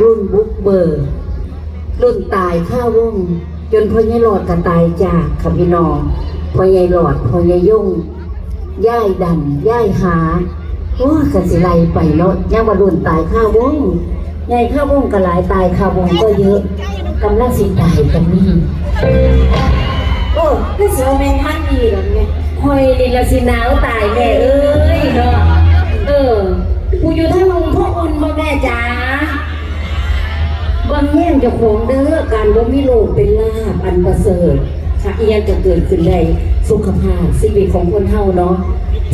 รุ่นบุกเบิกรุ่นตายข้าววงจนพ่อใหญ่หลอดก็ตายจากค่ะพี่น้องพ่อใหญ่หลอดพ่อใหญ่ยุ่งย่ายดำย่ายหาโอ้ยกันสิไลไปเนาะยังว่ารุ่นตายข้าววงใหญ่ข้าววงก็หลายตายข้าววงก็เยอะกำลังสิตายกันนี่โอ้ก็เสียวแมงทันดีหรอเนี่ยคอยนี่ละสิหนาวตายแม่เอ้ยเนาะเออกูอยู่ทั้งลุงพ่ออุ่นพ่อแม่จ๋า บางแย่งเจะของเด้อการบ่มีโลกเป็นลาบอันประเสริฐค่ะอียังจะเกิดขึ้นได้สุขภาพชีวิตของคนเฮาเนาะ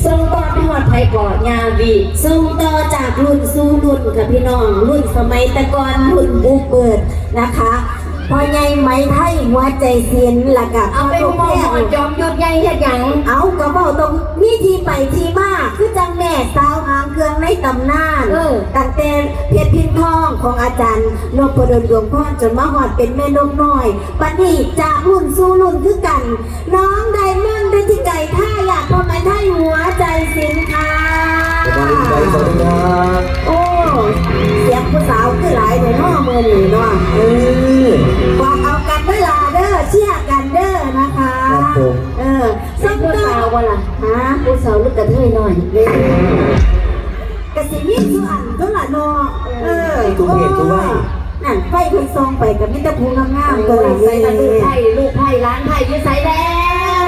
ส่งต่อพี่หอดไผก่อนยาวีส่งต่อจากรุ่นสู่รุ่นค่ะพี่น้อง รุ่นสมัยแตะกอนรุ่นบุกเบิดนะคะ พอใหญ่ไหมไทยหัวใจเสียนหลักอะเอาไปตรมองแรกหอดจอมยุดใหญ่เฮ็ดหยังเอากระเป๋าตรงนี่ทีไปทีมาคือจังแม่สาวหางเครื่องในตำนานเออตั้งแต่เพชรพินทองของอาจารย์นพดลดวงพรจนมาหอดเป็นแม่นกน้อยปันนี้จากรุ่นสู่รุ่นคือกัน น้องไดมอนด์ได้ที่ไก่ท่าอยากพอไหมไทยหัวใจสินค้าสวัสดีครับสวัสดีครับโอ้เสียงผู้สาวคือหลายในน้อมือนี่เนาะเออ เด้อเชียร์กันเด้อนะคะครับผม เออสิสักผู้เด้สาวอบ่ล่ะฮะผู้สาวลึกกระเทยหน่อยกระสิมีสุอันเท่าละเนาะเออทุกเพศทุกวัย นั่นไฟเพิ่นซองไปกับมิตรภูงามๆเอตัวอนี้ใส่ตะลูกไผ่ลูกไผ่ร้านไผ่อยืดใส่แล้ว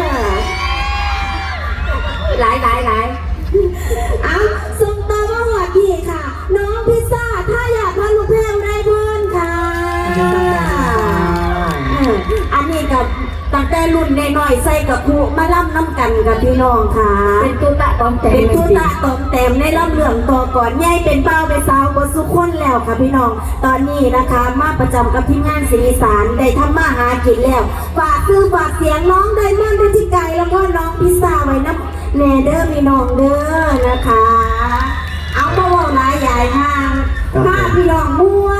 หลายหลายหลาย น้ำกันกับพี่น้องค่ะเป็นตุตะตอมแต่งเป็นเลยทุสิตะตอมแต้มในล่ำเหลืองตัวก่อนใหญ่เป็นเป้าเป็นสาวบนสุขคนแล้วค่ะพี่น้อง ตอนนี้นะคะมาประจำกับทีมงานสีอีสานได้ทำมาหากินแล้วฝากซื้อฝากเสียงน้องไดมอนด์ด้วยที่ไกลแล้วก็น้องพิซซ่าไว้นะแน่เด้อพี่น้องเด้อนะคะ เอามาว่าหลายใหญ่ทางมาพี่น้องม้วน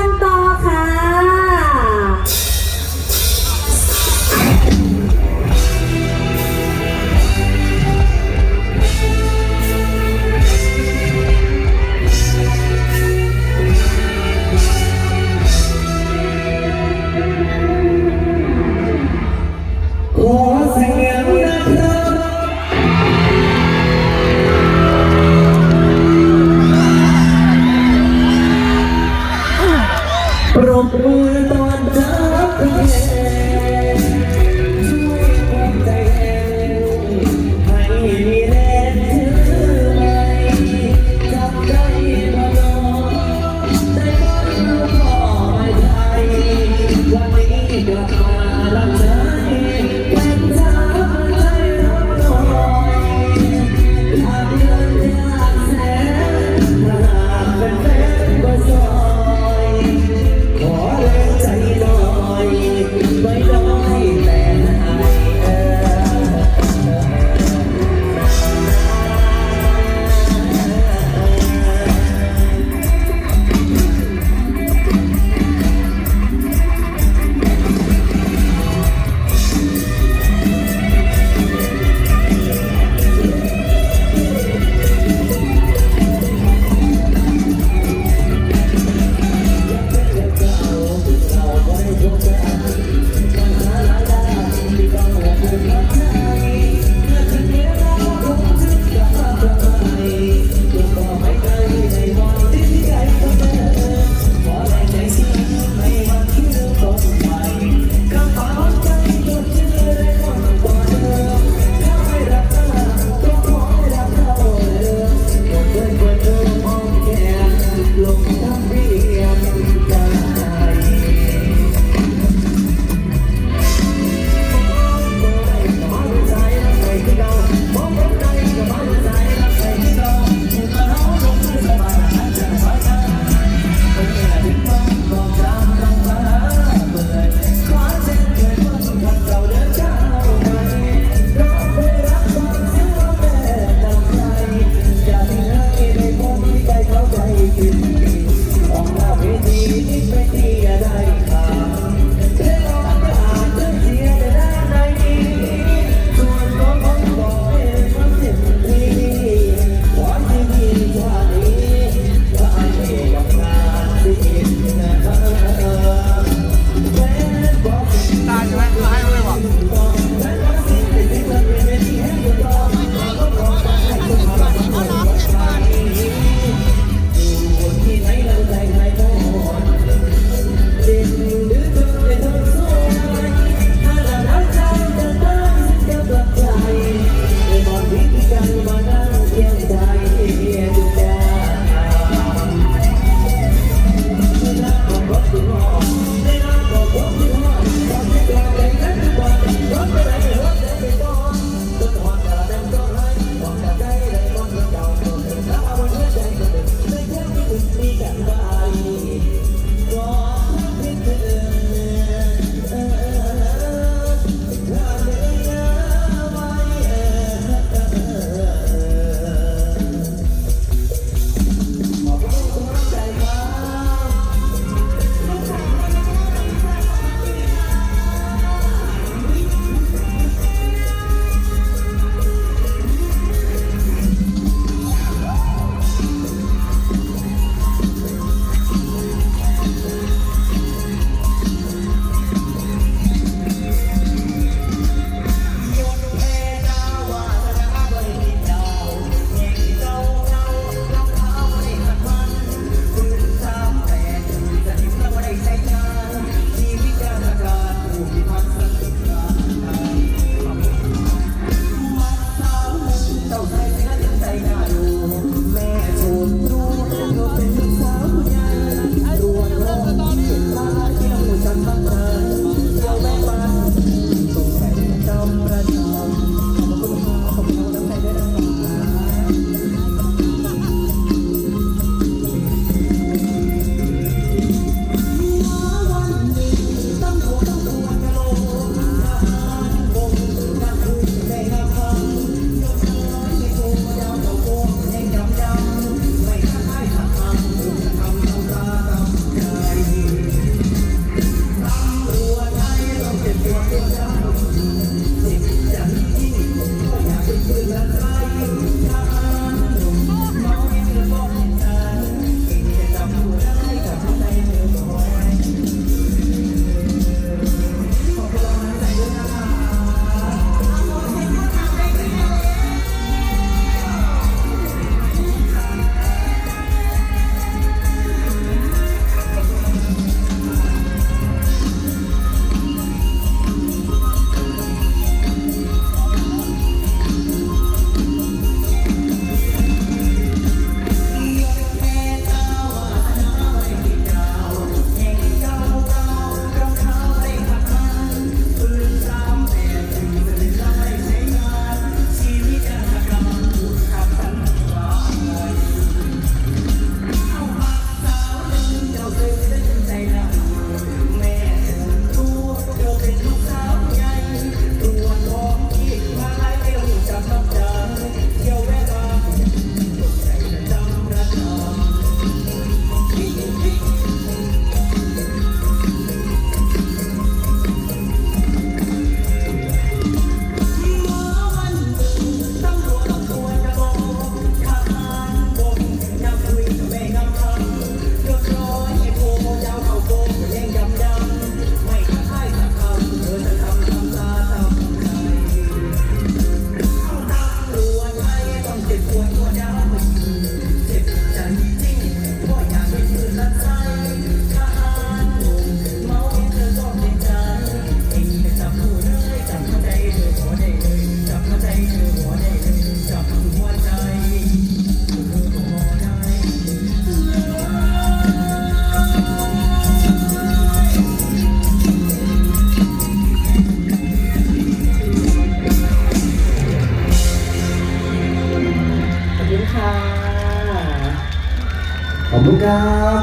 ครับ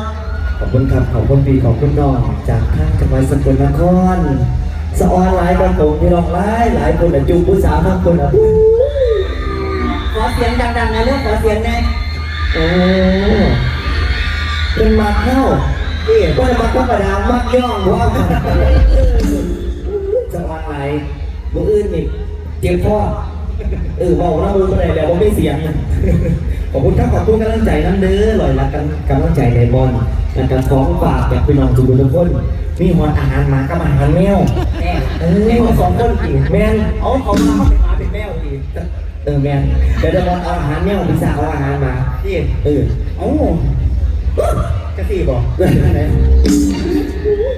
ขอบคุณครับขอบคุณปีขอบคุณน้องจากทางจังหวัดสกลนครสะออนหลายครับผมพี่น้องหลายหลายคนอะจูบผู้สาวบางคนอะขอเสียงดังๆนะเรื่องขอเสียงนะโอ้เป็นมาเข้านี่ก็จะมาธรรมดามักย่องว่าสะออนหลายมืออื่นนี่เจ็บพ่อเออบอกนะมือเมื่อไหร่แล้วผมไม่เสียง ขอบคุณครับขอบคุณกำลังใจนั่นเด้อลอยรักกันกำลังใจในบอลและการของฝากจากพี่น้องทุกคนทุกคนมีหัวอาหารหมากับอาหารแมวแน่เออแมวสองคนอีกแมนเอาเขามาเป็นหมาเป็นแมวอีกเออแมนเดี๋ยวจะบอลเอาอาหารแมวพิซซ่าเอาอาหารมาที่เออเอ้ากระสีบอก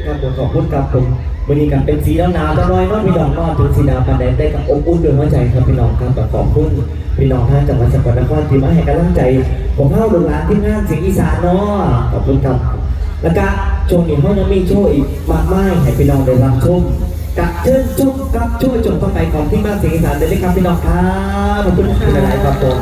ครับผมขอบคุณครับผม วันนี้กันเป็นสีหนาวจะน้อยนอนมีดอกนอนถึงสีนาวปันแดดได้กับอบอุ่นด้วยหัวใจครับพี่น้องครับขอบคุณพี่น้องท่านจังหวัดสกลนครที่มาให้กำลังใจผมเข้าดูร้านที่งานเสียงอีสานเนาะขอบคุณครับแล้วก็ช่วงนี้เขายังมีโชว์อีกมากมายให้พี่น้องได้รับชมกับเชิญชมกับช่วยจบต่อไปของที่บ้านเสียงอีสานได้เลยครับพี่น้องครับขอบคุณหลายๆครับผม